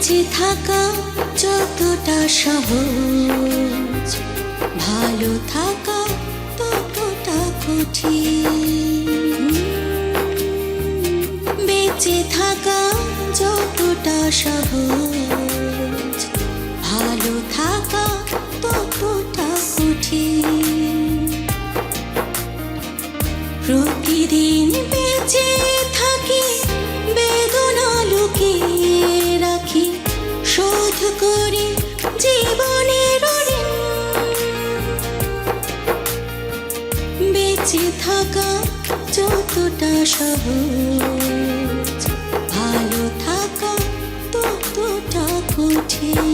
বেঁচে থাকা যতটা সহজ, ভালো থাকা ততটা কঠিন। বেঁচে থাকা যতটা সহজ, ভালো থাকা ততটা কঠিন। প্রতিদিন যতটা সহজ ভালো থাকা ততটা কঠিন।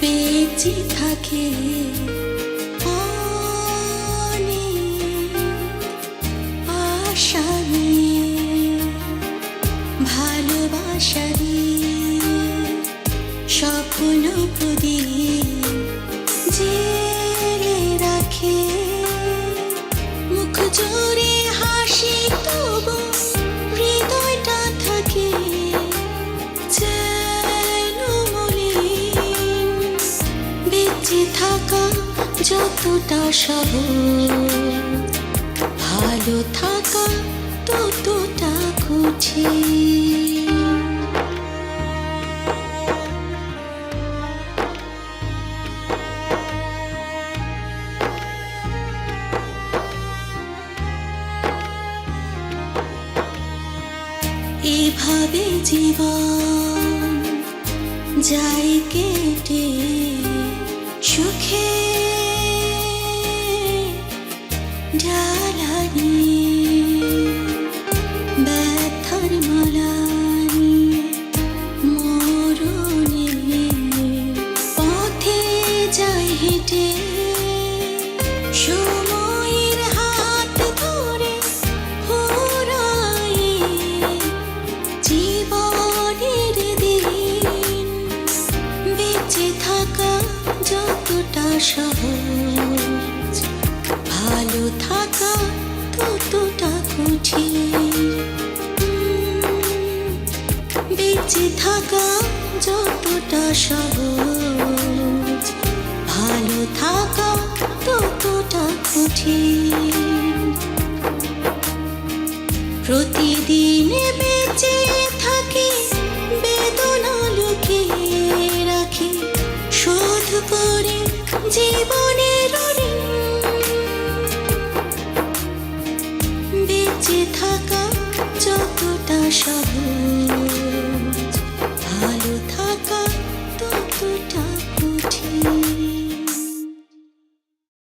বেঁচে থাকে। ভালোবাসা জেলে রাখে। হাসি হৃদয়টা থাকে। বেঁচে থাকা যতটা সহজ ভালো থাকা ততটা কঠিন এভাবে জীবন যাই কেটে সুখে সহজ। ভালো থাকা ততটা কঠিন। বেঁচে থাকা যতটা সহজ। ভালো থাকা ততটা কঠিন। প্রতিদিন বেঁচে